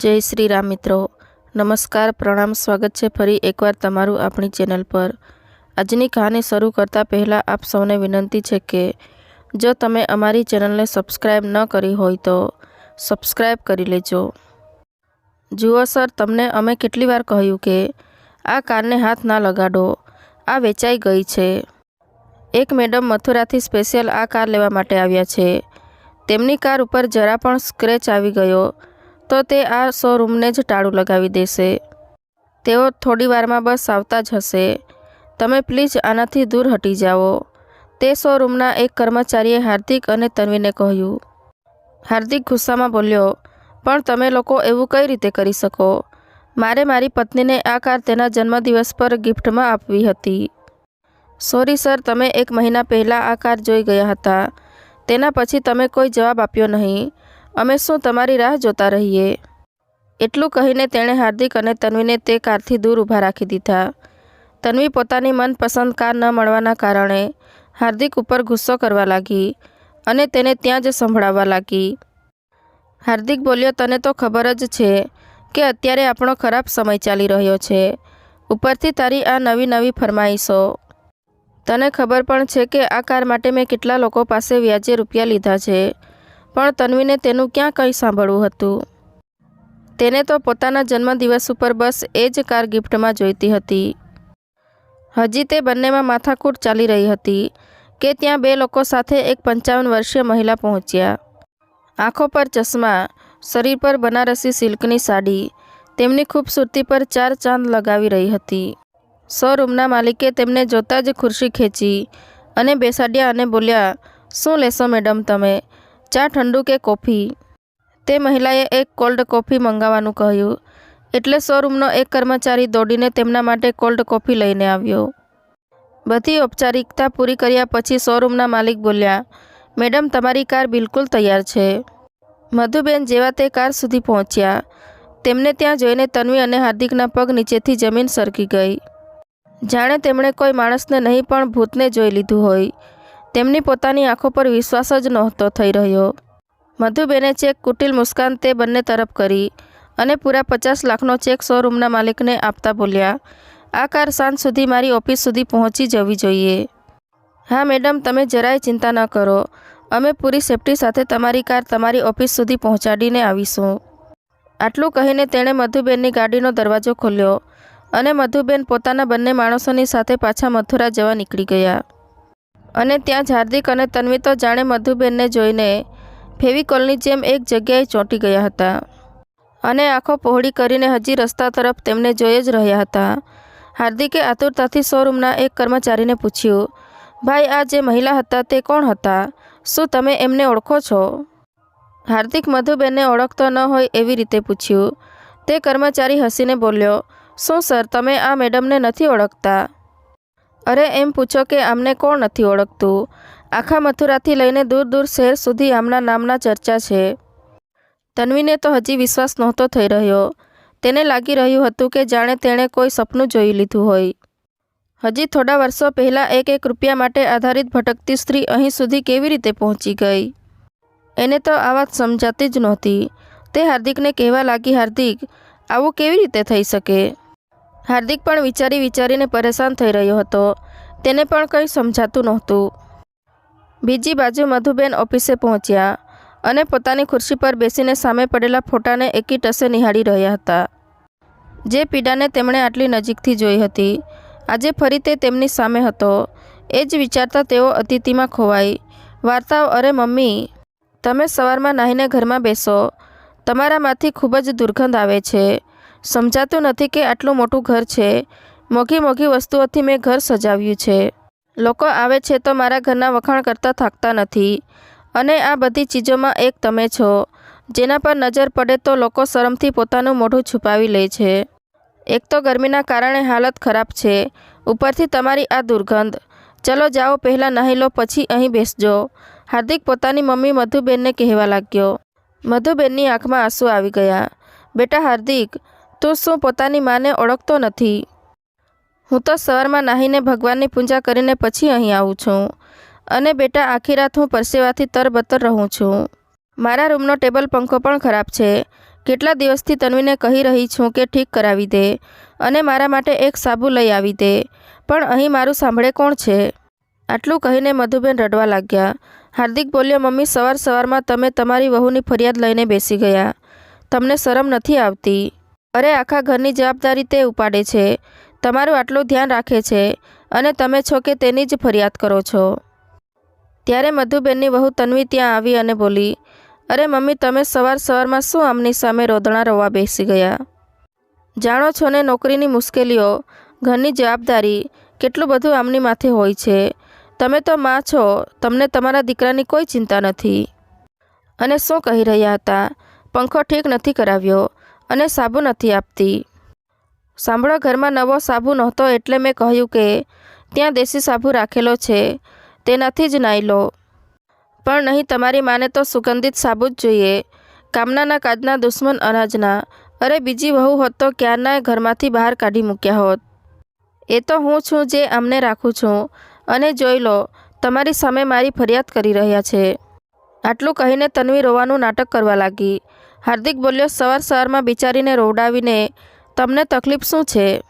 જય શ્રી રામ મિત્રો. નમસ્કાર, પ્રણામ, સ્વાગત છે ફરી એકવાર તમારું આપણી ચેનલ પર. આજની કહાની શરૂ કરતાં પહેલાં આપ સૌને વિનંતી છે કે, જો તમે અમારી ચેનલને સબસ્ક્રાઈબ ન કરી હોય તો સબસ્ક્રાઈબ કરી લેજો. જુઓ સર, તમને અમે કેટલી વાર કહ્યું કે, આ કારને હાથ ના લગાડો, આ વેચાઈ ગઈ છે. એક મેડમ મથુરાથી સ્પેશિયલ આ કાર લેવા માટે આવ્યા છે. તેમની કાર ઉપર જરા પણ સ્ક્રેચ આવી ગયો. તો તે આ શોરૂમને જ ટાળું લગાવી દેશે. તેઓ થોડી વારમાં બસ આવતા જ હશે. તમે પ્લીઝ આનાથી દૂર હટી જાઓ. તે શોરૂમના એક કર્મચારીએ હાર્દિક અને તન્વીને કહ્યું. હાર્દિક ગુસ્સામાં બોલ્યો, પણ તમે લોકો એવું કઈ રીતે કરી શકો? મારે મારી પત્નીને આ કાર તેના જન્મદિવસ પર ગિફ્ટમાં આપવી હતી. સોરી સર, તમે એક મહિના પહેલાં આ કાર જોઈ ગયા હતા. તેના પછી તમે કોઈ જવાબ આપ્યો નહીં. અમે શું તમારી રાહ જોતા રહીએ? એટલું કહીને તેણે હાર્દિક અને તન્વીને તે કારથી દૂર ઊભા રાખી દીધા. તન્વી પોતાની મનપસંદ કાર ન મળવાના કારણે હાર્દિક ઉપર ગુસ્સો કરવા લાગી અને તેને ત્યાં જ સંભળાવવા લાગી. હાર્દિક બોલ્યો, તને તો ખબર જ છે કે અત્યારે આપણો ખરાબ સમય ચાલી રહ્યો છે. ઉપરથી તારી આ નવી નવી ફરમાઈશો. તને ખબર પણ છે કે આ કાર માટે મેં કેટલા લોકો પાસે વ્યાજે રૂપિયા લીધા છે. પણ તન્વીને તેનું ક્યાં કંઈ સાંભળવું હતું? તેને તો પોતાના જન્મદિવસ ઉપર બસ એ જ કાર ગિફ્ટમાં જોઈતી હતી. હજી તે બંનેમાં માથાકૂટ ચાલી રહી હતી કે ત્યાં બે લોકો સાથે એક પંચાવન વર્ષીય મહિલા પહોંચ્યા. આંખો પર ચશ્મા, શરીર પર બનારસી સિલ્કની સાડી, તેમની ખૂબસૂરતી પર ચાર ચાંદ લગાવી રહી હતી. શોરૂમના માલિકે તેમને જોતાં જ ખુરશી ખેંચી અને બેસાડ્યા અને બોલ્યા, શું લેશો મેડમ તમે? ચા ઠંડુ કે કોફી? તે મહિલાએ એક કોલ્ડ કોફી મંગાવવાનું કહ્યું. એટલે શોરૂમનો એક કર્મચારી દોડીને તેમના માટે કોલ્ડ કોફી લઈને આવ્યો. બધી ઔપચારિકતા પૂરી કર્યા પછી શોરૂમના માલિક બોલ્યા, મેડમ, તમારી કાર બિલકુલ તૈયાર છે. મધુબેન જેવા તે કાર સુધી પહોંચ્યા. તેમને ત્યાં જોઈને તન્વી અને હાર્દિકના પગ નીચેથી જમીન સરકી ગઈ. જાણે તેમણે કોઈ માણસને નહીં પણ ભૂતને જોઈ લીધું હોય. તેમની પોતાની આંખો પર વિશ્વાસ જ નહોતો થઈ રહ્યો. મધુબેને ચેક કુટિલ મુસ્કાન તે બંને તરફ કરી અને પૂરા પચાસ લાખનો ચેક શોરૂમના માલિકને આપતા બોલ્યા, આ કાર સાંજ સુધી મારી ઓફિસ સુધી પહોંચી જવી જોઈએ. હા, મેડમ, તમે જરાય ચિંતા ન કરો. અમે પૂરી સેફટી સાથે તમારી કાર તમારી ઓફિસ સુધી પહોંચાડીને આવીશું. આટલું કહીને તેણે મધુબેનની ગાડીનો દરવાજો ખોલ્યો અને મધુબેન પોતાના બંને માણસોની સાથે પાછા મથુરા જવા નીકળી ગયા. અને ત્યાં જ હાર્દિક અને તન્વી તો જાણે મધુબેનને જોઈને ફેવિકોલની જેમ એક જગ્યાએ ચોંટી ગયા હતા. અને આંખો પહોળી કરીને હજી રસ્તા તરફ તેમને જોઈ જ રહ્યા હતા. હાર્દિકે આતુરતાથી શોરૂમના એક કર્મચારીને પૂછ્યું, ભાઈ, આ જે મહિલા હતા તે કોણ હતા? શું તમે એમને ઓળખો છો? હાર્દિક મધુબેનને ઓળખતો ન હોય એવી રીતે પૂછ્યું. તે કર્મચારી હસીને બોલ્યો, શું, સર, તમે આ મેડમને નથી ઓળખતા? અરે એમ પૂછો કે આમને કોણ નથી ઓળખતું? આખા મથુરાથી લઈને દૂર દૂર શહેર સુધી આમના નામના ચર્ચા છે. તન્વીને તો હજી વિશ્વાસ નહોતો થઈ રહ્યો. તેને લાગી રહ્યું હતું કે જાણે તેણે કોઈ સપનું જોઈ લીધું હોય. હજી થોડા વર્ષો પહેલાં એક એક રૂપિયા માટે આધારિત ભટકતી સ્ત્રી અહીં સુધી કેવી રીતે પહોંચી ગઈ? એને તો આ વાત સમજાતી જ નહોતી. તે હાર્દિકને કહેવા લાગી, હાર્દિક, આવું કેવી રીતે થઈ શકે? હાર્દિક પણ વિચારી વિચારીને પરેશાન થઈ રહ્યો હતો. તેને પણ કંઈ સમજાતું નહોતું. બીજી બાજુ મધુબેન ઓફિસે પહોંચ્યા અને પોતાની ખુરશી પર બેસીને સામે પડેલા ફોટાને એકી ટસે નિહાળી રહ્યા હતા. જે પીડાને તેમણે આટલી નજીકથી જોઈ હતી. આજે ફરી તે તેમની સામે હતો. એ જ વિચારતા તેઓ અતિથિમાં ખોવાઈ. વાર્તાઓ, અરે મમ્મી, તમે સવારમાં નાહીને ઘરમાં બેસો. તમારામાંથી ખૂબ જ દુર્ગંધ આવે છે. સમજાતું નથી કે આટલું મોટું ઘર છે. મોઘી મોઘી વસ્તુઓથી મેં ઘર સજાવ્યું છે. લોકો આવે છે તો મારા ઘરના વખાણ કરતાં થાકતા નથી. અને આ બધી ચીજોમાં એક તમે છો. જેના પર નજર પડે તો લોકો શરમથી પોતાનું મોઢું છુપાવી લે છે. એક તો ગરમીના કારણે હાલત ખરાબ છે. ઉપરથી તમારી આ દુર્ગંધ. ચલો જાઓ પહેલાં નાહી લો, પછી અહીં બેસજો. હાર્દિક પોતાની મમ્મી મધુબેનને કહેવા લાગ્યો. મધુબેનની આંખમાં આંસુ આવી ગયા. બેટા હાર્દિક તું શું પોતાની માને ઓળખતો નથી? હું તો સવારમાં નાહીને ભગવાનની પૂજા કરીને પછી અહીં આવું છું. અને બેટા, આખી રાત હું પરસેવાથી તરબતર રહું છું. મારા રૂમનો ટેબલ પંખો પણ ખરાબ છે. કેટલા દિવસથી તન્વીને કહી રહી છું કે ઠીક કરાવી દે અને મારા માટે એક સાબુ લઈ આવી દે. પણ અહીં મારું સાંભળે કોણ છે? આટલું કહીને મધુબેન રડવા લાગ્યા. હાર્દિક બોલ્યો, મમ્મી, સવાર સવારમાં તમે તમારી વહુની ફરિયાદ લઈને બેસી ગયા. તમને શરમ નથી આવતી? અરે, આખા ઘરની જવાબદારી તે ઉપાડે છે. તમારું આટલું ધ્યાન રાખે છે અને તમે છો કે તેની જ ફરિયાદ કરો છો. ત્યારે મધુબેનની વહુ તન્વી ત્યાં આવી અને બોલી, અરે, મમ્મી, તમે સવાર સવારમાં શું આમની સામે રોદણા રોવા બેસી ગયા? જાણો છો ને, નોકરીની મુશ્કેલીઓ, ઘરની જવાબદારી, કેટલું બધું આમની માથે હોય છે. તમે તો માં છો, તમને તમારા દીકરાની કોઈ ચિંતા નથી. અને શું કહી રહ્યા હતા? પંખો ઠીક નથી કરાવ્યો. અને સાબુ નથી આપતી. સાંભળો, ઘરમાં નવો સાબુ નહોતો એટલે મેં કહ્યું કે ત્યાં દેશી સાબુ રાખેલો છે, તેનાથી જ નાઈ લો પણ નહીં, તમારી માને તો સુગંધિત સાબુ જ જોઈએ. કામનાના કાજના દુશ્મન અનાજના. અરે, બીજી વહુ હોત તો ક્યારનાય ઘરમાંથી બહાર કાઢી મૂક્યા હોત? એ તો હું છું જે અમને રાખું છું. અને જોઈ લો, તમારી સામે મારી ફરિયાદ કરી રહ્યા છે. આટલું કહીને તન્વી રોવાનું નાટક કરવા લાગી. હાર્દિક બોલ્યો, સવાર સવારમાં બિચારીને રોવડાવીને તમને તકલીફ શું છે?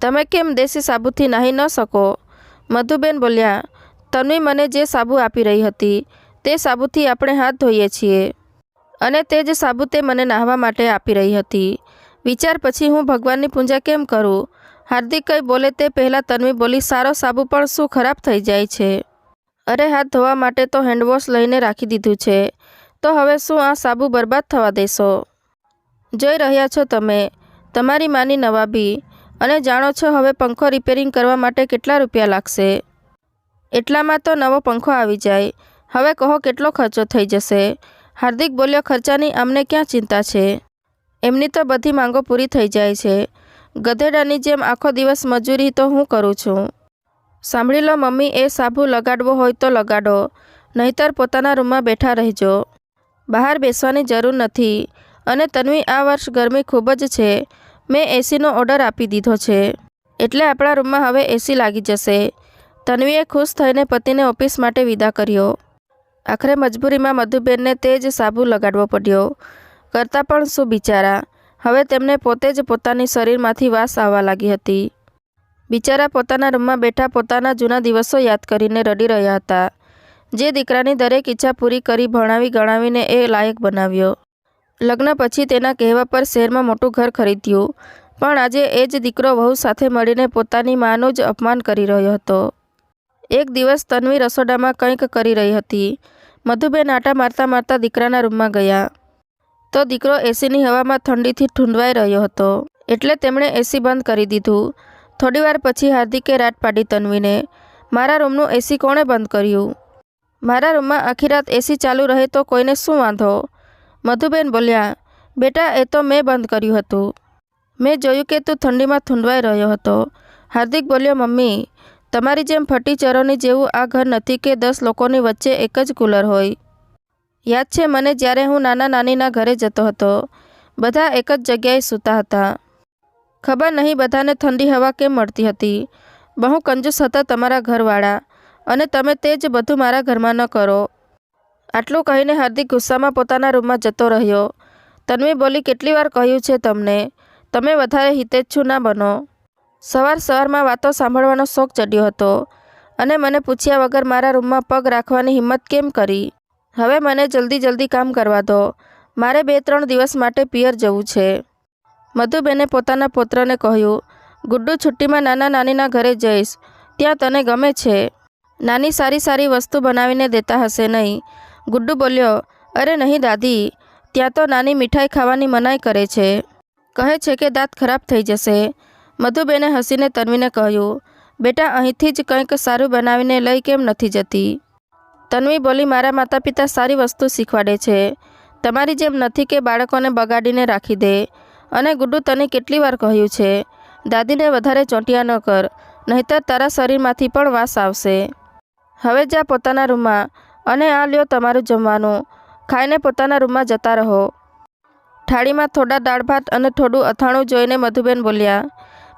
તમે કેમ દેશી સાબુથી નાહી ન શકો? મધુબેન બોલ્યા, તન્વી મને જે સાબુ આપી રહી હતી, તે સાબુથી આપણે હાથ ધોઈએ છીએ અને તે જ સાબુ તે મને નાહવા માટે આપી રહી હતી. વિચાર પછી હું ભગવાનની પૂજા કેમ કરું? હાર્દિક કંઈ બોલે તે પહેલાં તન્વી બોલી, સારો સાબુ પણ શું ખરાબ થઈ જાય છે? અરે, હાથ ધોવા માટે તો હેન્ડવોશ લઈને રાખી દીધું છે. તો હવે શું આ સાબુ બરબાદ થવા દેશો? જોઈ રહ્યા છો તમે. તમારી માની નવાબી. અને જાણો છો હવે પંખો રિપેરિંગ કરવા માટે કેટલા રૂપિયા લાગશે? એટલામાં તો નવો પંખો આવી જાય. હવે કહો કેટલો ખર્ચો થઈ જશે? હાર્દિક બોલ્યો, ખર્ચાની અમને ક્યાં ચિંતા છે? એમની તો બધી માંગો પૂરી થઈ જાય છે. ગધેડાની જેમ આખો દિવસ મજૂરી તો હું કરું છું. સાંભળી લો મમ્મી, એ સાબુ લગાડવો હોય તો લગાડો. નહીતર પોતાના રૂમમાં બેઠા રહેજો. બહાર બેસવાની જરૂર નથી અને તન્વી આ વર્ષ ગરમી ખૂબ જ છે. મેં એસીનો ઓર્ડર આપી દીધો છે. એટલે આપણા રૂમમાં હવે એસી લાગી જશે. તન્વીએ ખુશ થઈને પતિને ઓફિસ માટે વિદા કર્યો. આખરે મજબૂરીમાં મધુબેનને તે જ સાબુ લગાડવો પડ્યો. કરતાં પણ શું બિચારા? હવે તેમને પોતે જ પોતાની શરીરમાંથી વાસ આવવા લાગી હતી. બિચારા પોતાના રૂમમાં બેઠા પોતાના જૂના દિવસો યાદ કરીને રડી રહ્યા હતા. જે દીકરાની દરેક ઈચ્છા પૂરી કરી ભણાવી ગણાવીને એ લાયક બનાવ્યો. લગ્ન પછી તેના કહેવા પર શહેરમાં મોટું ઘર ખરીદ્યું, પણ આજે એ જ દીકરો વહુ સાથે મળીને પોતાની માનું જ અપમાન કરી રહ્યો હતો. એક દિવસ તન્વી રસોડામાં કંઈક કરી રહી હતી. મધુબેન આટા મારતા મારતા દીકરાના રૂમમાં ગયા. તો દીકરો એસીની હવામાં ઠંડીથી ઠૂંઢવાઈ રહ્યો હતો. એટલે તેમણે એસી બંધ કરી દીધું. થોડીવાર પછી હાર્દિકે રાટ પાડી તન્વીને, મારા રૂમનું એસી કોણે બંધ કર્યું? મારા રૂમમાં આખી રાત એસી ચાલુ રહે તો કોઈને શું વાંધો? મધુબેન બોલ્યા, બેટા, એ તો મેં બંધ કર્યું હતું. મેં જોયું કે તું ઠંડીમાં થૂંડવાઈ રહ્યો હતો. હાર્દિક બોલ્યો, મમ્મી, તમારી જેમ ફટી ચરોની જેવું આ ઘર નથી કે દસ લોકોની વચ્ચે એક જ કુલર હોય. યાદ છે મને જ્યારે હું નાના નાનીના ઘરે જતો હતો. બધા એક જ જગ્યાએ સૂતા હતા. ખબર નહીં બધાને ઠંડી હવા કેમ મળતી હતી. બહુ કંજૂસ હતા તમારા ઘરવાળા. અને તમે તે જ બધું મારા ઘરમાં ન કરો. આટલું કહીને હાર્દિક ગુસ્સામાં પોતાના રૂમમાં જતો રહ્યો. તન્વી બોલી, કેટલી વાર કહ્યું છે તમને? તમે વધારે હિતેચ્છુ ના બનો. સવાર સવારમાં વાતો સાંભળવાનો શોખ ચડ્યો હતો અને મને પૂછ્યા વગર મારા રૂમમાં પગ રાખવાની હિંમત કેમ કરી? હવે મને જલ્દી જલ્દી કામ કરવા દો. મારે બે ત્રણ દિવસ માટે પિયર જવું છે. મધુબેને પોતાના પુત્રને કહ્યું, ગુડ્ડુ છુટ્ટીમાં નાના નાનીના ઘરે જઈશ. ત્યાં તને ગમે છે. નાની સારી સારી વસ્તુ બનાવીને દેતા હશે નહીં. ગુડ્ડુ બોલ્યો, અરે નહીં દાદી, ત્યાં તો નાની મીઠાઈ ખાવાની મનાઈ કરે છે. કહે છે કે દાંત ખરાબ થઈ જશે. મધુબેને હસીને તન્વીને કહ્યું, બેટા, અહીંથી જ કંઈક સારું બનાવીને લઈ કેમ નથી જતી? તન્વી બોલી, મારા માતા પિતા સારી વસ્તુ શીખવાડે છે. તમારી જેમ નથી કે બાળકોને બગાડીને રાખી દે. અને ગુડ્ડુ, તને કેટલી વાર કહ્યું છે, દાદીને વધારે ચોંટિયા ન કર, નહીંતર તારા શરીરમાંથી પણ વાસ આવશે. હવે જા પોતાના રૂમમાં અને આ લ્યો તમારું જમવાનું. ખાઈને પોતાના રૂમમાં જતા રહો. થાળીમાં થોડા દાળ ભાત અને થોડું અથાણું જોઈને મધુબેન બોલ્યા,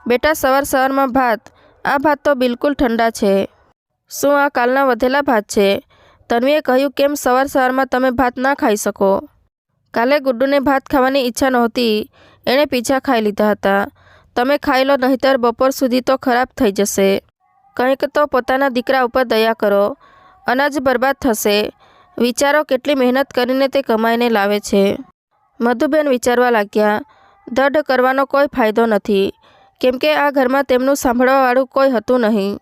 બેટા, સવાર સવારમાં ભાત. આ ભાત તો બિલકુલ ઠંડા છે. શું આ કાલના વધેલા ભાત છે તન્વીએ કહ્યું, કેમ સવાર સવારમાં તમે ભાત ના ખાઈ શકો? કાલે ગુડ્ડુને ભાત ખાવાની ઈચ્છા નહોતી. એણે પીઝા ખાઈ લીધા હતા. તમે ખાઈ લો, નહીંતર બપોર સુધી તો ખરાબ થઈ જશે. કંઈક તો પોતાના દીકરા ઉપર દયા કરો. અનાજ બરબાદ થશે. વિચારો કેટલી મહેનત કરીને તે કમાઈને લાવે છે. મધુબેન વિચારવા લાગ્યા, દઢ કરવાનો કોઈ ફાયદો નથી. કેમ કે આ ઘરમાં તેમનું સાંભળવાવાળું કોઈ હતું નહીં.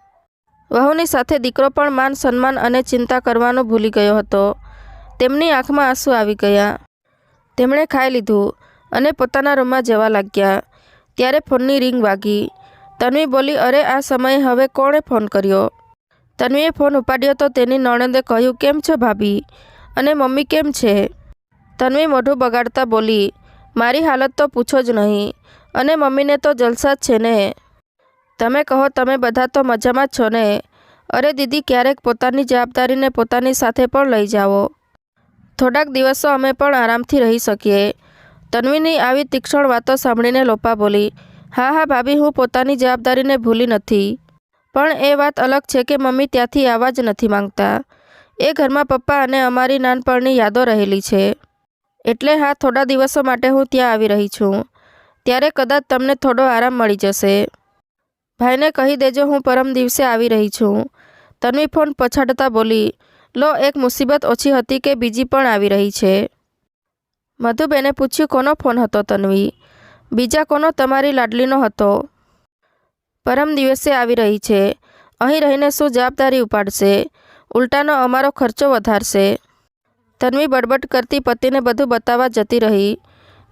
વહુની સાથે દીકરો પણ માન સન્માન અને ચિંતા કરવાનું ભૂલી ગયો હતો. તેમની આંખમાં આંસુ આવી ગયા. તેમણે ખાઈ લીધું અને પોતાના રૂમમાં જવા લાગ્યા. ત્યારે ફોનની રિંગ વાગી. તન્વી બોલી, અરે, આ સમયે હવે કોણે ફોન કર્યો? તન્વીએ ફોન ઉપાડ્યો તો તેની નણંદે કહ્યું, કેમ છો ભાભી? અને મમ્મી કેમ છે? તન્વી મોઢું બગાડતા બોલી, મારી હાલત તો પૂછો જ નહીં, અને મમ્મીને તો જલસા જ છે ને. તમે કહો, તમે બધા તો મજામાં જ છો ને. અરે, દીદી, ક્યારેક પોતાની જવાબદારીને પોતાની સાથે પણ લઈ જાઓ. થોડાક દિવસો અમે પણ આરામથી રહી શકીએ. તન્વીની આવી તીક્ષણ વાતો સાંભળીને લોપા બોલી હા હા, ભાભી, હું પોતાની જવાબદારીને ભૂલી નથી. પણ એ વાત અલગ છે કે મમ્મી ત્યાંથી આવવા જ નથી માંગતા. એ ઘરમાં પપ્પા અને અમારી નાનપણની યાદો રહેલી છે. એટલે હા, થોડા દિવસો માટે હું ત્યાં આવી રહી છું. ત્યારે કદાચ તમને થોડો આરામ મળી જશે. ભાઈને કહી દેજો હું પરમ દિવસે આવી રહી છું. તન્વી ફોન પછાડતા બોલી, લો, એક મુસીબત ઓછી હતી કે બીજી પણ આવી રહી છે. મધુબેને પૂછ્યું, કોનો ફોન હતો તન્વી? બીજા કોનો તમારી લાડલીનો હતો? પરમ દિવસે આવી રહી છે. અહીં રહીને શું જવાબદારી ઉપાડશે? ઉલટાનો અમારો ખર્ચો વધારશે. તન્વી બડબડ કરતી પતિને બધું બતાવવા જતી રહી.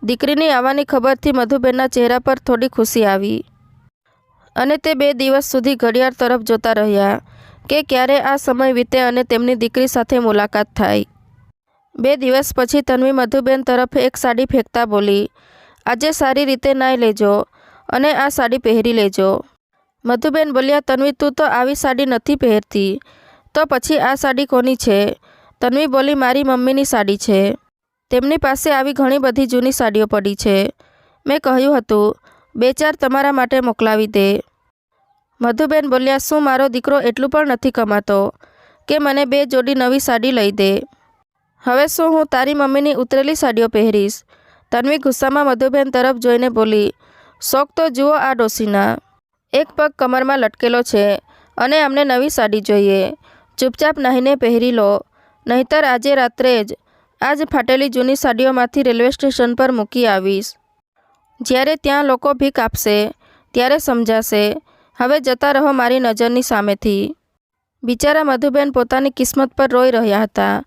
દીકરીની આવવાની ખબરથી મધુબેનના ચહેરા પર થોડી ખુશી આવી. અને તે બે દિવસ સુધી ઘડિયાળ તરફ જોતા રહ્યા કે ક્યારે આ સમય વીતે અને તેમની દીકરી સાથે મુલાકાત થાય. બે દિવસ પછી તન્વી મધુબેન તરફ એક સાડી ફેંકતા બોલી આજે સારી રીતે નાઈ લેજો અને આ સાડી પહેરી લેજો. મધુબેન બોલ્યા, તન્વી, તું તો આવી સાડી નથી પહેરતી. તો પછી આ સાડી કોની છે? તન્વી બોલી, મારી મમ્મીની સાડી છે. તેમની પાસે આવી ઘણી બધી જૂની સાડીઓ પડી છે. મેં કહ્યું હતું બે ચાર તમારા માટે મોકલાવી દે. મધુબેન બોલ્યા, શું મારો દીકરો એટલું પણ નથી કમાતો કે મને બે જોડી નવી સાડી લઈ દે? હવે શું હું તારી મમ્મીની ઉતરેલી સાડીઓ પહેરીશ? તન્વી ગુસ્સામાં મધુબેન તરફ જોઈને બોલી, શોખ તો જુઓ આ ડોસીના. એક પગ કમરમાં લટકેલો છે અને અમને નવી સાડી જોઈએ. ચૂપચાપ નાહીને પહેરી લો. નહીતર આજે રાત્રે જ, આજ ફાટેલી જૂની સાડીઓમાંથી રેલવે સ્ટેશન પર મૂકી આવીશ. જ્યારે ત્યાં લોકો ભીખ આપશે, ત્યારે સમજાશે. હવે જતા રહો મારી નજરની સામેથી. બિચારા મધુબેન પોતાની કિસ્મત પર રોઈ રહ્યા હતા.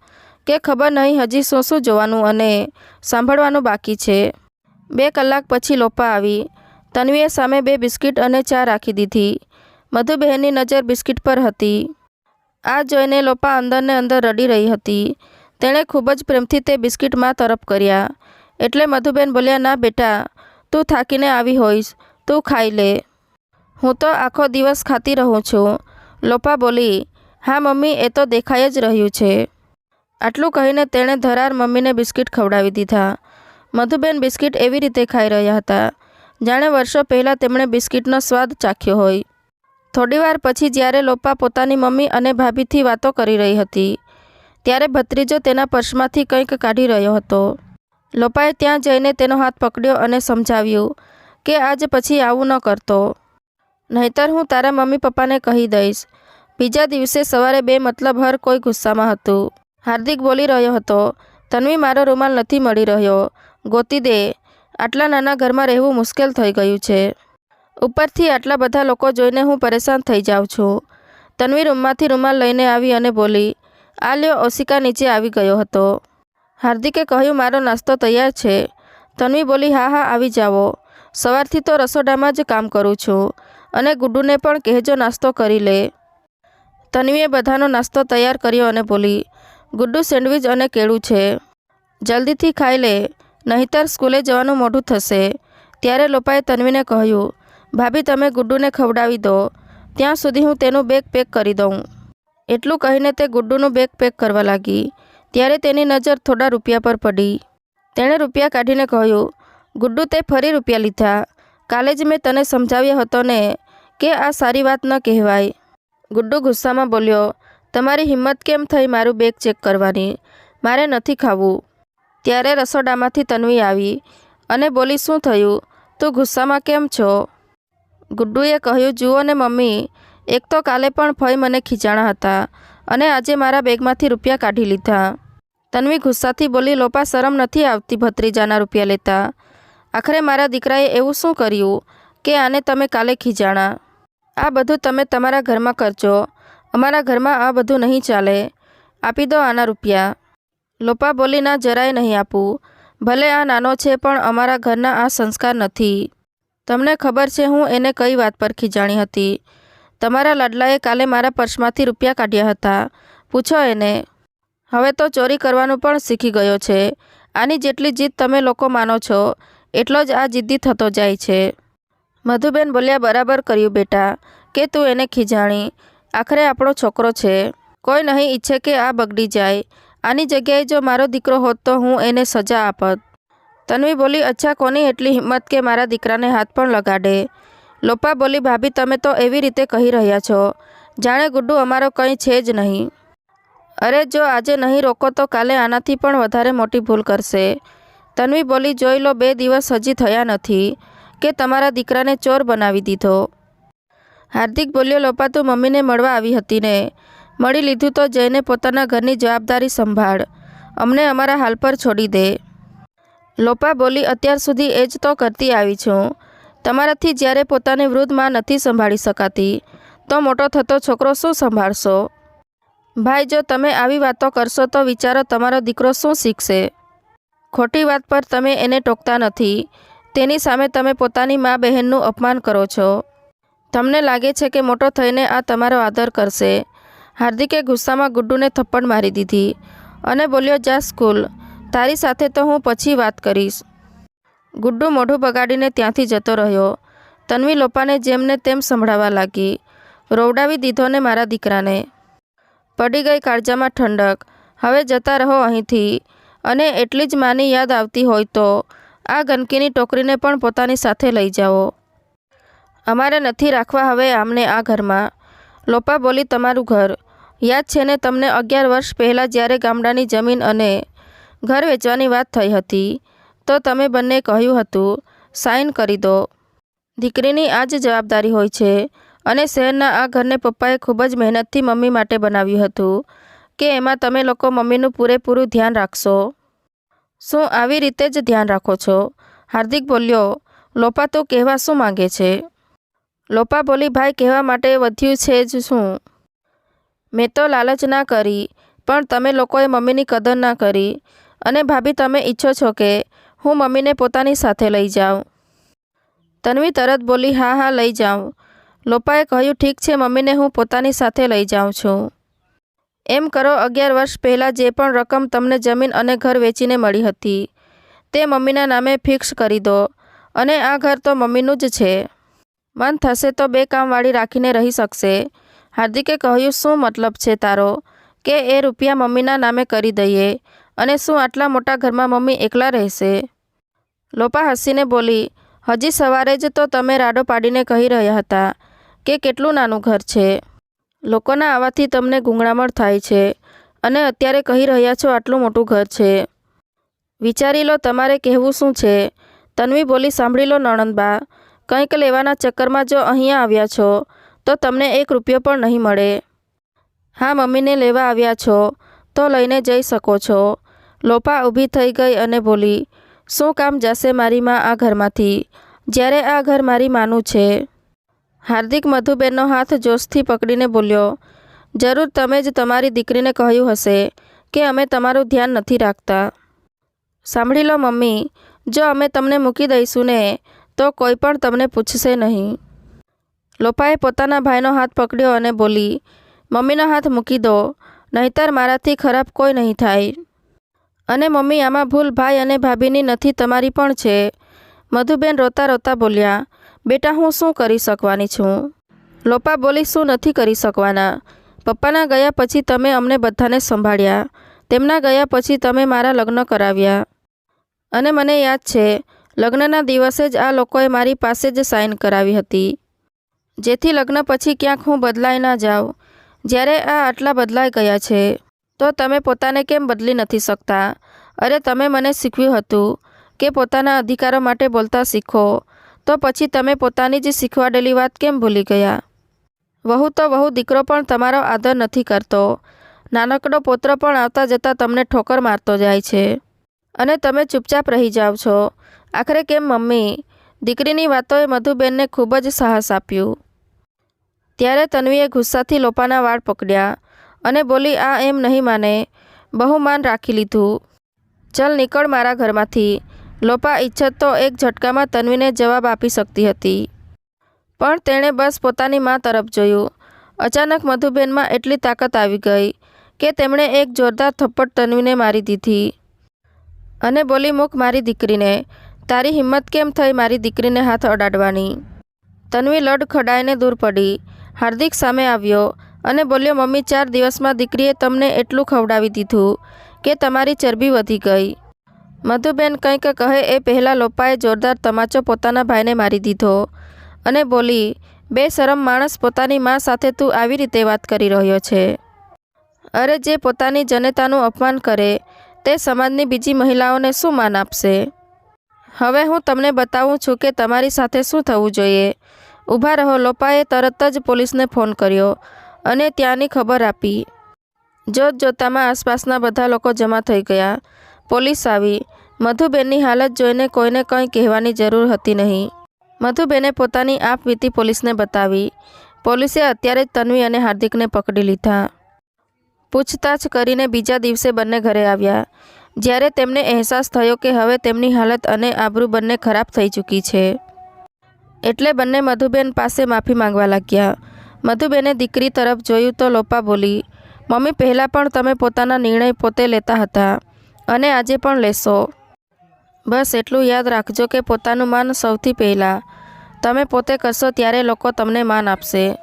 કે ખબર નહીં હજી શું શું જોવાનું અને સાંભળવાનું બાકી છે. બે કલાક પછી લોપા આવી. તન્વીએ સામે બે બિસ્કિટ અને ચા રાખી દીધી. મધુબહેનની નજર બિસ્કિટ પર હતી. આ જોઈને લોપા અંદરને અંદર રડી રહી હતી. તેણે ખૂબ જ પ્રેમથી તે બિસ્કિટ મા તરફ કર્યા. એટલે મધુબેન બોલ્યા, ના બેટા, તું થાકીને આવી હોઈશ. તું ખાઈ લે. હું તો આખો દિવસ ખાતી રહું છું. લોપા બોલી, હા મમ્મી, એ તો દેખાઈ જ રહ્યું છે. આટલું કહીને તેણે ધરાર મમ્મીને બિસ્કિટ ખવડાવી દીધા. મધુબેન બિસ્કિટ એવી રીતે ખાઈ રહ્યા હતા. જાણે વર્ષો પહેલાં તેમણે બિસ્કિટનો સ્વાદ ચાખ્યો હોય. થોડીવાર પછી જ્યારે લોપા પોતાની મમ્મી અને ભાભીથી વાતો કરી રહી હતી, ત્યારે ભત્રીજો તેના પર્સમાંથી કંઈક કાઢી રહ્યો હતો. લોપાએ ત્યાં જઈને તેનો હાથ પકડ્યો અને સમજાવ્યું કે આજ પછી આવું ન કરતો. નહીતર હું તારા મમ્મી પપ્પાને કહી દઈશ. બીજા દિવસે સવારે બે મતલબ હર કોઈ ગુસ્સામાં હતું. હાર્દિક બોલી રહ્યો હતો, તન્વી, મારો રૂમાલ નથી મળી રહ્યો. ગોતી દે. આટલા નાના ઘરમાં રહેવું મુશ્કેલ થઈ ગયું છે. ઉપરથી આટલા બધા લોકો જોઈને હું પરેશાન થઈ જાઉં છું. તન્વી રૂમમાંથી રૂમાલ લઈને આવી અને બોલી, આ લ્યો, ઓશિકા નીચે આવી ગયો હતો. હાર્દિકે કહ્યું, મારો નાસ્તો તૈયાર છે. તન્વી બોલી, હા હા, આવી જાઓ. સવારથી તો રસોડામાં જ કામ કરું છું અને ગુડ્ડુને પણ કહેજો નાસ્તો કરી લે. તન્વીએ બધાનો નાસ્તો તૈયાર કર્યો અને બોલી ગુડ્ડુ સેન્ડવિચ અને કેળું છે. જલ્દીથી ખાઈ લે, નહીતર સ્કૂલે જવાનું મોઢું થશે. ત્યારે લોપાએ તન્વીને કહ્યું, ભાભી, તમે ગુડ્ડુને ખવડાવી દો. ત્યાં સુધી હું તેનું બેગ પેક કરી દઉં. એટલું કહીને તે ગુડ્ડુનું બેગ પેક કરવા લાગી. ત્યારે તેની નજર થોડા રૂપિયા પર પડી. તેણે રૂપિયા કાઢીને કહ્યું, ગુડ્ડુ, તે ફરી રૂપિયા લીધા. કાલે જ મેં તને સમજાવ્યો હતો ને કે આ સારી વાત ન કહેવાય. ગુડ્ડુ ગુસ્સામાં બોલ્યો તમારી હિંમત કેમ થઈ મારું બેગ ચેક કરવાની? મારે નથી ખાવું. ત્યારે રસોડામાંથી તન્વી આવી અને બોલી, શું થયું? તું ગુસ્સામાં કેમ છો? ગુડ્ડુએ કહ્યું, જુઓ ને મમ્મી, એક તો કાલે પણ ફઈ મને ખીજાણા હતા અને આજે મારા બેગમાંથી રૂપિયા કાઢી લીધા. તન્વી ગુસ્સાથી બોલી, લોપા, શરમ નથી આવતી ભત્રીજાના રૂપિયા લેતા. આખરે મારા દીકરાએ એવું શું કર્યું કે આને તમે કાલે ખીજાણા? આ બધું તમે તમારા ઘરમાં કરજો. અમારા ઘરમાં આ બધું નહીં ચાલે. આપી દો આના રૂપિયા. લોપા બોલી, ના, જરાય નહીં આપું. ભલે આ નાનો છે, પણ અમારા ઘરના આ સંસ્કાર નથી. તમને ખબર છે, હું એને કઈ વાત પર ખીજાણી હતી. તમારા લાડલાએ કાલે મારા પર્સમાંથી રૂપિયા કાઢ્યા હતા. પૂછો એને. હવે તો ચોરી કરવાનું પણ શીખી ગયો છે. આની જેટલી જીદ તમે લોકો માનો છો, એટલો જ આ જિદ્દી થતો જાય છે. મધુબેન બોલ્યા, બરાબર કર્યું બેટા. કે તું એને ખીજાણી? આખરે આપણો છોકરો છે. કોઈ નહીં ઈચ્છે કે આ બગડી જાય. આની જગ્યાએ જો મારો દીકરો હોત તો હું એને સજા આપત. તન્વી બોલી, અચ્છા, કોની એટલી હિંમત કે મારા દીકરાને હાથ પણ લગાડે? લોપા બોલી, ભાભી, તમે તો એવી રીતે કહી રહ્યા છો. જાણે ગુડ્ડુ અમારો કંઈ છે જ નહીં. અરે, જો આજે નહીં રોકો તો કાલે આનાથી પણ વધારે મોટી ભૂલ કરશે. તન્વી બોલી, જોઈ લો, બે દિવસ હજી થયા નથી કે તમારા દીકરાને ચોર બનાવી દીધો. હાર્દિક બોલ્યો, લોપા, તું મમ્મીને મળવા આવી હતી ને. મળી લીધું તો જઈને પોતાના ઘરની જવાબદારી સંભાળ. અમને અમારા હાલ પર છોડી દે. લોપા બોલી, અત્યાર સુધી એ જ તો કરતી આવી છું. તમારાથી જ્યારે પોતાની વૃદ્ધમાં નથી સંભાળી શકાતી, તો મોટો થતો છોકરો શું સંભાળશો? ભાઈ, જો તમે આવી વાતો કરશો તો વિચારો તમારો દીકરો શું શીખશે. ખોટી વાત પર તમે એને ટોકતા નથી. તેની સામે તમે પોતાની મા બહેનનું અપમાન કરો છો. તમને લાગે છે કે મોટો થઈને આ તમારો આદર કરશે? હાર્દિકે ગુસ્સામાં ગુડ્ડુને થપ્પડ મારી દીધી અને બોલ્યો, જા સ્કૂલ, તારી સાથે તો હું પછી વાત કરીશ. ગુડ્ડુ મોઢું બગાડીને ત્યાંથી જતો રહ્યો. તન્વી લોપાને જેમને તેમ સંભળાવા લાગી. રોવડાવી દીધો ને મારા દીકરાને. પડી ગઈ કાળજામાં ઠંડક. હવે જતા રહો અહીંથી. અને એટલી જ માની યાદ આવતી હોય તો આ ગંદકીની ટોકરીને પણ પોતાની સાથે લઈ જાઓ. અમારે નથી રાખવા હવે આમને આ ઘરમાં. લોપા બોલી, તમારું ઘર. યાદ છે ને, તમને અગિયાર વર્ષ પહેલાં જ્યારે ગામડાની જમીન અને ઘર વેચવાની વાત થઈ હતી, તો તમે બંને કહ્યું હતું સાઇન કરી દો. દીકરીની આ જ જવાબદારી હોય છે અને શહેરના આ ઘરને પપ્પાએ ખૂબ જ મહેનતથી મમ્મી માટે બનાવ્યું હતું, કે એમાં તમે લોકો મમ્મીનું પૂરેપૂરું ધ્યાન રાખશો. શું આવી રીતે જ ધ્યાન રાખો છો? હાર્દિક બોલ્યો, લોપા તો કહેવા શું માંગે છે? લોપા બોલી, ભાઈ, કહેવા માટે વધ્યું છે જ શું? મેં તો લાલચ ના કરી, પણ તમે લોકોએ મમ્મીની કદર ના કરી. અને ભાભી, તમે ઈચ્છો છો કે હું મમ્મીને પોતાની સાથે લઈ જાઉં. તન્વી તરત બોલી, હા હા, લઈ જાઉં. લોપાએ કહ્યું, ઠીક છે, મમ્મીને હું પોતાની સાથે લઈ જાઉં છું. એમ કરો, અગિયાર વર્ષ પહેલાં જે પણ રકમ તમને જમીન અને ઘર વેચીને મળી હતી, તે મમ્મીના નામે ફિક્સ કરી દો. અને આ ઘર તો મમ્મીનું જ છે. મન થશે તો બે કામવાળી રાખીને રહી શકશે. હાર્દિકે કહ્યું, શું મતલબ છે તારો? કે એ રૂપિયા મમ્મીના નામે કરી દઈએ અને શું આટલા મોટા ઘરમાં મમ્મી એકલા રહેશે? લોપા હસીને બોલી, હજી સવારે જ તો તમે રાડો પાડીને કહી રહ્યા હતા કે કેટલું નાનું ઘર છે. લોકોના આવવાથી તમને ગૂંગળામણ થાય છે અને અત્યારે કહી રહ્યા છો આટલું મોટું ઘર છે. વિચારી લો તમારે કહેવું શું છે. તન્વી બોલી, સાંભળી લો નણંદબા કંઈક લેવાના ચક્કરમાં જો અહીંયા આવ્યા છો, તો તમને એક રૂપિયો પણ નહીં મળે. હા, મમ્મીને લેવા આવ્યા છો, તો લઈને જઈ શકો છો. લોપા ઊભી થઈ ગઈ અને બોલી, શું કામ જશે મારી માં આ ઘરમાંથી? જ્યારે આ ઘર મારી માનું છે. હાર્દિક મધુબેનનો હાથ જોશથી પકડીને બોલ્યો, જરૂર તમે જ તમારી દીકરીને કહ્યું હશે કે અમે તમારું ધ્યાન નથી રાખતા. સાંભળી લો મમ્મી, જો અમે તમને મૂકી દઈશું ને તો કોઈ પણ તમને પૂછશે નહીં. લોપાએ પોતાના ભાઈનો હાથ પકડ્યો અને બોલી, મમ્મીનો હાથ મૂકી દો, નહીતર મારાથી ખરાબ કોઈ નહીં થાય. અને મમ્મી આમાં ભૂલ ભાઈ અને ભાભીની નથી, તમારી પણ છે. મધુબેન રોતા રોતા બોલ્યા, બેટા, હું શું કરી શકવાની છું? લોપા બોલી, શું નથી કરી શકવાના? પપ્પાના ગયા પછી તમે અમને બધાને સંભાળ્યા. તેમના ગયા પછી તમે મારા લગ્ન કરાવ્યા. અને મને યાદ છે લગ્નના દિવસે જ આ લોકોએ મારી પાસે જ સાઇન કરાવી હતી. જેથી લગ્ન પછી ક્યાંક હું બદલાઈ ના જાઉં. જ્યારે આ આટલા બદલાઈ ગયા છે, તો તમે પોતાને કેમ બદલી નથી શકતા? અરે, તમે મને શીખવ્યું હતું કે પોતાના અધિકારો માટે બોલતા શીખો. તો પછી તમે પોતાની જ શીખવાડેલી વાત કેમ ભૂલી ગયા? વહુ તો વહુ દીકરો પણ તમારો આદર નથી કરતો. નાનકડો પોત્ર પણ આવતા જતાં તમને ઠોકર મારતો જાય છે. અને તમે ચૂપચાપ રહી જાઓ છો. આખરે કેમ મમ્મી? દીકરીની વાતોએ મધુબેનને ખૂબ જ સાહસ આપ્યું. ત્યારે તન્વીએ ગુસ્સાથી લોપાના વાળ પકડ્યા અને બોલી, આ એમ નહીં માને. બહુ માન રાખી લીધું. ચલ નીકળ મારા ઘરમાંથી. લોપા ઈચ્છત તો એક ઝટકામાં તન્વીને જવાબ આપી શકતી હતી. પણ તેણે બસ પોતાની મા તરફ જોયું. અચાનક મધુબેનમાં એટલી તાકાત આવી ગઈ કે તેમણે એક જોરદાર થપ્પડ તન્વીને મારી દીધી અને બોલી, મૂક મારી દીકરીને. તારી હિંમત કેમ થઈ મારી દીકરીને હાથ અડાડવાની? તન્વી લડ ખડાઈને દૂર પડી. હાર્દિક સામે આવ્યો અને બોલ્યો, મમ્મી, ચાર દિવસમાં દીકરીએ તમને એટલું ખવડાવી દીધું કે તમારી ચરબી વધી ગઈ. મધુબેન કંઈક કહે એ પહેલાં લોપાએ જોરદાર તમાચો પોતાના ભાઈને મારી દીધો અને બોલી, બે શરમ માણસ પોતાની મા સાથે તું આવી રીતે વાત કરી રહ્યો છે. અરે, જે પોતાની જનતાનું અપમાન કરે તે સમાજની બીજી મહિલાઓને શું માન આપશે? હવે હું તમને બતાવું છું કે તમારી સાથે શું થવું જોઈએ. ઊભા રહો, લોપાએ તરત જ પોલીસને ફોન કર્યો અને ત્યાંની ખબર આપી. જોત જોતામાં આસપાસના બધા લોકો જમા થઈ ગયા. પોલીસ આવી. મધુબેનની હાલત જોઈને કોઈને કંઈ કહેવાની જરૂર હતી નહીં. મધુબેને પોતાની આપવીતી પોલીસને બતાવી. પોલીસે અત્યારે જ તન્વી અને હાર્દિકને પકડી લીધા. પૂછતાછ કરીને બીજા દિવસે બંને ઘરે આવ્યા. જ્યારે તેમને અહેસાસ થયો કે હવે તેમની હાલત અને આબરૂ બંને ખરાબ થઈ ચૂકી છે. એટલે બંને મધુબેન પાસે માફી માંગવા લાગ્યા. મધુબેને દીકરી તરફ જોયું તો લોપા બોલી, મમ્મી, પહેલાં પણ તમે પોતાના નિર્ણય પોતે લેતા હતા અને આજે પણ લેશો. બસ એટલું યાદ રાખજો કે પોતાનું માન સૌથી પહેલાં. તમે પોતે કરશો ત્યારે લોકો તમને માન આપશે.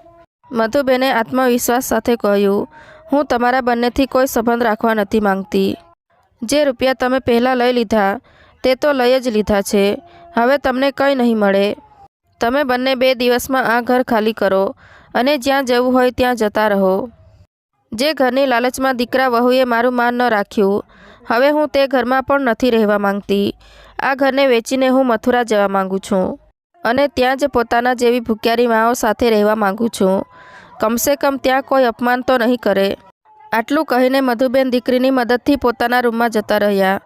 મધુબેને આત્મવિશ્વાસ સાથે કહ્યું, હું તમારા બંનેથી કોઈ સંબંધ રાખવા નથી માંગતી. જે રૂપિયા તમે પહેલાં લઈ લીધા, તે તો લઈ જ લીધા છે. હવે તમને કંઈ નહીં મળે. તમે બંને બે દિવસમાં આ ઘર ખાલી કરો અને જ્યાં જવું હોય ત્યાં જતા રહો. જે ઘરની લાલચમાં દીકરા વહુએ મારું માન ન રાખ્યું, હવે હું તે ઘરમાં પણ નથી રહેવા માંગતી. આ ઘરને વેચીને હું મથુરા જવા માંગુ છું અને ત્યાં જ પોતાના જેવી ભૂખ્યારી માઓ સાથે રહેવા માંગુ છું. કમસે કમ ત્યાં કોઈ અપમાન તો નહીં કરે. આટલું કહીને મધુબેન દીકરીની મદદથી પોતાના રૂમમાં જતા રહ્યા.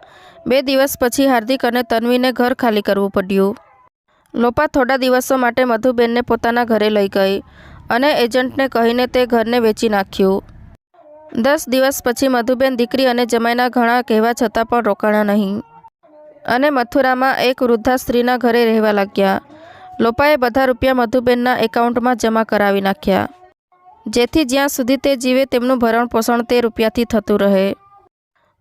બે દિવસ પછી હાર્દિક અને તન્વીને ઘર ખાલી કરવું પડ્યું. લોપા થોડા દિવસો માટે મધુબેનને પોતાના ઘરે લઈ ગઈ અને એજન્ટને કહીને તે ઘરને વેચી નાખ્યું. દસ દિવસ પછી મધુબેન દીકરી અને જમાઈના ઘણા કહેવા છતાં પણ રોકાણા નહીં. અને મથુરામાં એક વૃદ્ધા સ્ત્રીના ઘરે રહેવા લાગ્યા. લોપાએ બધા રૂપિયા મધુબેનના એકાઉન્ટમાં જમા કરાવી નાખ્યા. જેથી જ્યાં સુધી તે જીવે તેમનું ભરણ પોષણ તે રૂપિયાથી થતું રહે.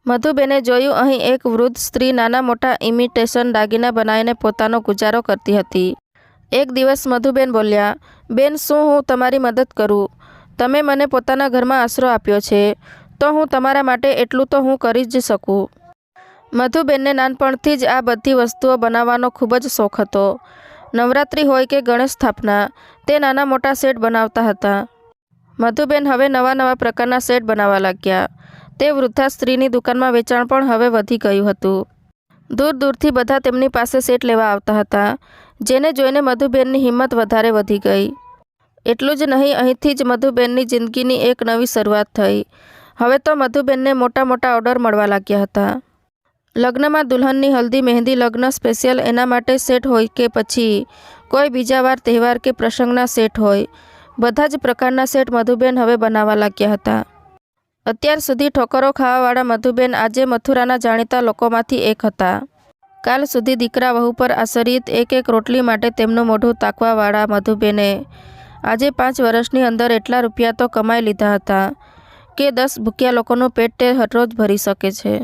મધુબેને જોયું, અહીં એક વૃદ્ધ સ્ત્રી નાના મોટા ઇમિટેશન દાગીના બનાવીને પોતાનો ગુજારો કરતી હતી. એક દિવસ મધુબેન બોલ્યા, બેન, શું હું તમારી મદદ કરું? તમે મને પોતાના ઘરમાં આશરો આપ્યો છે, તો હું તમારા માટે એટલું તો હું કરી જ શકું. મધુબેનને નાનપણથી જ આ બધી વસ્તુઓ બનાવવાનો ખૂબ જ શોખ હતો. નવરાત્રિ હોય કે ગણેશ સ્થાપના, તે નાના મોટા સેટ બનાવતા હતા. મધુબેન હવે નવા નવા પ્રકારના સેટ બનાવવા લાગ્યા. તે વૃદ્ધા સ્ત્રીની દુકાનમાં વેચાણ પણ હવે વધી ગયું હતું. દૂર દૂરથી બધા તેમની પાસે સેટ લેવા આવતા હતા, જેને જોઈને મધુબેનની હિંમત વધારે વધી ગઈ. એટલું જ નહીં, અહીંથી જ મધુબેનની જિંદગીની એક નવી શરૂઆત થઈ. હવે તો મધુબેનને મોટા મોટા ઓર્ડર મળવા લાગ્યા હતા. લગ્નમાં દુલ્હનની હલ્દી, મહેંદી, લગ્ન સ્પેશિયલ એના માટે સેટ હોય કે પછી કોઈ બીજા વાર તહેવાર કે પ્રસંગના સેટ હોય. બધા જ પ્રકારના સેટ મધુબેન હવે બનાવવા લાગ્યા હતા. અત્યાર સુધી ઠોકરો ખાવાવાળા મધુબેન આજે મથુરાના જાણીતા લોકોમાંથી એક હતા. કાલ સુધી દીકરા વહુ પર આશ્રિત એક એક રોટલી માટે તેમનું મોઢું તાકવાવાળા મધુબેને આજે પાંચ વર્ષની અંદર એટલા રૂપિયા તો કમાઈ લીધા હતા કે દસ ભૂખ્યા લોકોનું પેટ તે હરરોજ ભરી શકે છે.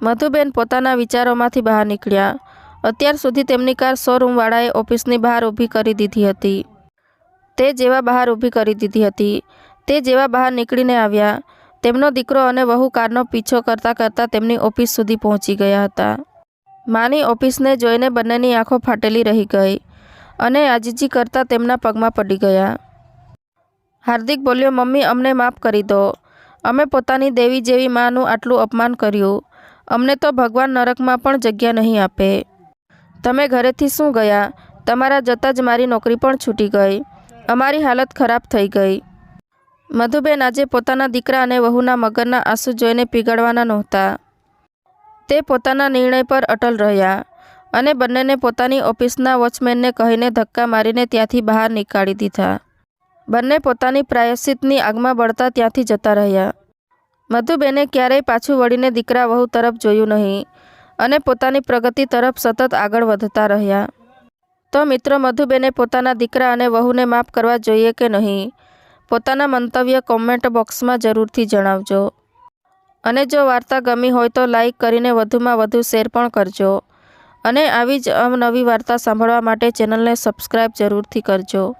મધુબેન પોતાના વિચારોમાંથી બહાર નીકળ્યા. અત્યાર સુધી તેમની કાર શોરૂમવાળાએ ઓફિસની બહાર ઊભી કરી દીધી હતી. તે જેવા બહાર ઊભી કરી દીધી હતી. તે જેવા બહાર નીકળીને આવ્યા. તેમનો દીકરો અને વહુ કારનો પીછો કરતાં કરતાં તેમની ઓફિસ સુધી પહોંચી ગયા હતા. માની ઓફિસને જોઈને બંનેની આંખો ફાટેલી રહી ગઈ અને આજીજી કરતાં તેમના પગમાં પડી ગયા. હાર્દિક બોલ્યો, મમ્મી, અમને માફ કરી દો. અમે પોતાની દેવી જેવી માનું આટલું અપમાન કર્યું. અમને તો ભગવાન નરકમાં પણ જગ્યા નહીં આપે. તમે ઘરેથી શું ગયા? તમારા જતાં જ મારી નોકરી પણ છૂટી ગઈ. અમારી હાલત ખરાબ થઈ ગઈ. મધુબેન આજે પોતાના દીકરા અને વહુના મગરના આંસુ જોઈને પીગળવાના નહોતા. તે પોતાના નિર્ણય પર અટલ રહ્યા અને બંનેને પોતાની ઓફિસના વોચમેનને કહીને ધક્કા મારીને ત્યાંથી બહાર નીકાળી દીધા. બંને પોતાની પ્રાયશ્ચિતની આગમાં બળતા ત્યાંથી જતા રહ્યા. મધુબેને ક્યારેય પાછું વળીને દીકરા વહુ તરફ જોયું નહીં અને પોતાની પ્રગતિ તરફ સતત આગળ વધતા રહ્યા. તો મિત્રો મધુબેને પોતાના દીકરા અને વહુને માફ કરવા જોઈએ કે નહીં? પોતાના મંતવ્ય કોમેન્ટ બોક્સમાં જરૂરથી જણાવજો. અને જો વાર્તા ગમી હોય તો લાઈક કરીને વધુમાં વધુ શેર પણ કરજો. અને આવી જ અવનવી વાર્તા સાંભળવા માટે ચેનલને સબસ્ક્રાઈબ જરૂરથી કરજો.